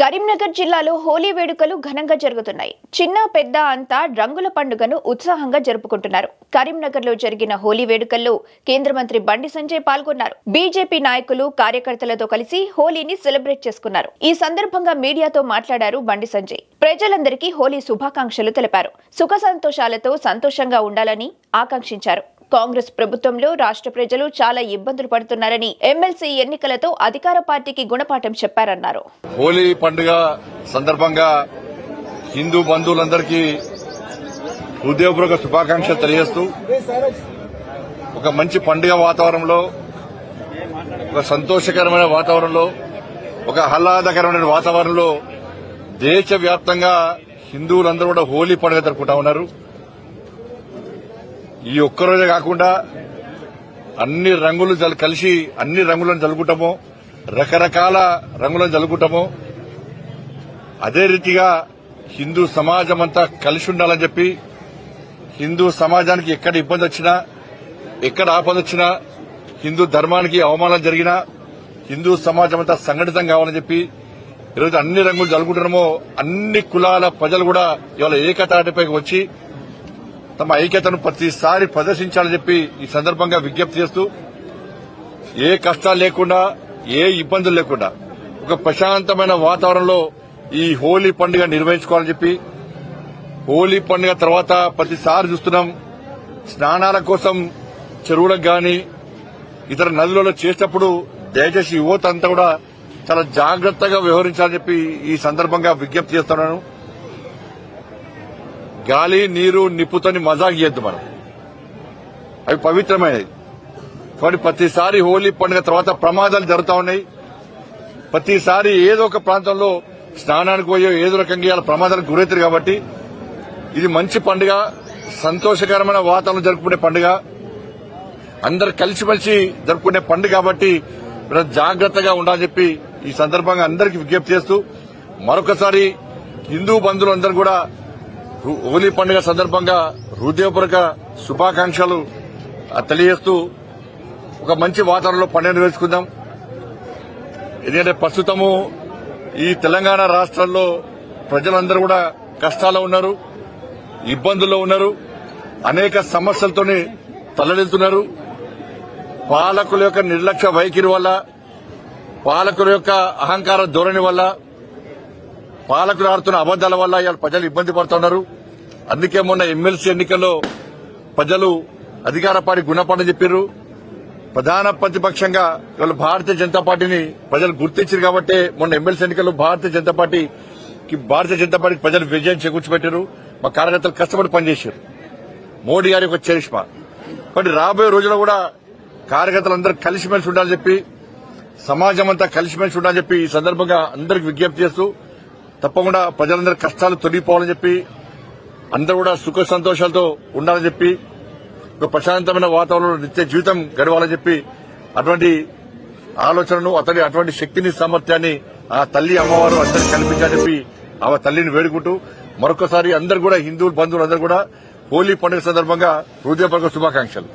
కరీంనగర్ జిల్లాలో హోలీ వేడుకలు ఘనంగా జరుగుతున్నాయి. చిన్న పెద్ద అంతా రంగుల పండుగను ఉత్సాహంగా జరుపుకుంటున్నారు. కరీంనగర్లో జరిగిన హోలీ వేడుకల్లో కేంద్ర మంత్రి బండి సంజయ్ పాల్గొన్నారు. బీజేపీ నాయకులు కార్యకర్తలతో కలిసి హోలీని సెలబ్రేట్ చేసుకున్నారు. ఈ సందర్భంగా మీడియాతో మాట్లాడారు బండి సంజయ్. ప్రజలందరికీ హోలీ శుభాకాంక్షలు తెలిపారు. సుఖ సంతోషాలతో సంతోషంగా ఉండాలని ఆకాంక్షించారు. కాంగ్రెస్ ప్రభుత్వంలో రాష్ట్ర ప్రజలు చాలా ఇబ్బందులు పడుతున్నారని ఎమ్మెల్సీ ఎన్నికలతో అధికార పార్టీకి గుణపాఠం చెప్పారన్నారు. హోలీ పండుగ సందర్భంగా హిందూ బంధువులందరికీ హృదయపూర్వక శుభాకాంక్షలు తెలియజేస్తూ ఒక మంచి పండుగ వాతావరణంలో ఒక సంతోషకరమైన వాతావరణంలో ఒక ఆహ్లాదకరమైన వాతావరణంలో దేశవ్యాప్తంగా హిందువులందరూ కూడా హోలీ పండుగ జరుపుకుంటా ఉన్నారు. ఈ ఒక్కరోజే కాకుండా అన్ని రంగులు కలిసి అన్ని రంగులను జలుకుంటాము రకరకాల రంగులను జలుకుంటాము అదే రీతిగా హిందూ సమాజం అంతా కలిసి ఉండాలని చెప్పి హిందూ సమాజానికి ఎక్కడ ఇబ్బంది వచ్చినా ఎక్కడ ఆపద వచ్చినా హిందూ ధర్మానికి అవమానం జరిగినా హిందూ సమాజం అంతా సంఘటితం కావాలని చెప్పి ఈరోజు అన్ని రంగులు జరుగుతున్నామో అన్ని కులాల ప్రజలు కూడా ఇవాళ ఏకతాటిపైకి వచ్చి తమ ఐక్యతను ప్రతిసారి ప్రదర్శించాలని చెప్పి ఈ సందర్భంగా విజ్ఞప్తి చేస్తూ ఏ కష్టాలు లేకుండా ఏ ఇబ్బందులు లేకుండా ఒక ప్రశాంతమైన వాతావరణంలో ఈ హోలీ పండుగ నిర్వహించుకోవాలని చెప్పి హోలీ పండుగ తర్వాత ప్రతిసారి చూస్తున్నాం. స్నానాల కోసం చెరువులకు గాని ఇతర నదులలో చేసేటప్పుడు దయచేసి యువత అంతా కూడా చాలా జాగ్రత్తగా వ్యవహరించాలని చెప్పి ఈ సందర్భంగా విజ్ఞప్తి చేస్తున్నాను. గాలి నీరు నిప్పుతోని మజాక్ చేయొద్దు మనం. అవి పవిత్రమైనవి. కానీ ప్రతిసారి హోలీ పండుగ తర్వాత ప్రమాదాలు జరుగుతా ఉన్నాయి. ప్రతిసారి ఏదో ఒక ప్రాంతంలో స్నానానికి పోయో ఏదో రకంగా ఇవాళ ప్రమాదాలకు గురవుతారు కాబట్టి ఇది మంచి పండుగ సంతోషకరమైన వాతావరణం జరుపుకునే పండుగ. అందరు కలిసిమెలిసి జరుపుకునే పండుగ కాబట్టి జాగ్రత్తగా ఉండాలని చెప్పి ఈ సందర్భంగా అందరికీ విజ్ఞప్తి చేస్తూ మరొకసారి హిందూ బంధువులందరూ కూడా హోలీ పండుగ సందర్భంగా హృదయపూర్వక శుభాకాంక్షలు తెలియజేస్తూ ఒక మంచి వాతావరణంలో పండుగ నిర్వహించుకుందాం. ఎందుకంటే ప్రస్తుతము ఈ తెలంగాణ రాష్ట్రంలో ప్రజలందరూ కూడా కష్టాల్లో ఉన్నారు ఇబ్బందుల్లో ఉన్నారు అనేక సమస్యలతోనే తల్లడిల్తున్నారు పాలకుల యొక్క నిర్లక్ష్య వైఖరి వల్ల పాలకుల యొక్క అహంకార ధోరణి వల్ల పాలకులు ఆడుతున్న అబద్దాల వల్ల ఇవాళ ప్రజలు ఇబ్బంది పడుతున్నారు. అందుకే మొన్న ఎమ్మెల్సీ ఎన్నికల్లో ప్రజలు అధికార పార్టీ గుణపడని చెప్పారు ప్రధాన ప్రతిపక్షంగా ఇవాళ భారతీయ జనతా పార్టీని ప్రజలు గుర్తించారు కాబట్టి మొన్న ఎమ్మెల్సీ ఎన్నికల్లో భారతీయ జనతా పార్టీకి భారతీయ జనతా పార్టీకి ప్రజలు విజయం చేకూర్చిపెట్టారు మా కార్యకర్తలు కష్టపడి పనిచేశారు మోడీ గారి యొక్క చరిష్మా. కాబట్టి రాబోయే రోజుల్లో కూడా కార్యకర్తలందరూ కలిసిమెలిసి ఉండాలని చెప్పి సమాజం అంతా కలిసిమెలిసి ఉండాలని చెప్పి ఈ సందర్భంగా అందరికి విజ్ఞప్తి చేస్తూ తప్పకుండా ప్రజలందరి కష్టాలు తొలగిపోవాలని చెప్పి అందరూ కూడా సుఖ సంతోషాలతో ఉండాలని చెప్పి ఒక ప్రశాంతమైన వాతావరణంలో నిత్య జీవితం గడవాలని చెప్పి అటువంటి ఆలోచనను అతడి అటువంటి శక్తిని సామర్థ్యాన్ని ఆ తల్లి అమ్మవారు అందరికి కల్పించాలని చెప్పి ఆ తల్లిని వేడుకుంటూ మరొకసారి అందరు కూడా హిందువులు బంధువులు అందరూ కూడా హోలీ పండుగ సందర్భంగా హృదయపూర్వక శుభాకాంక్షలు.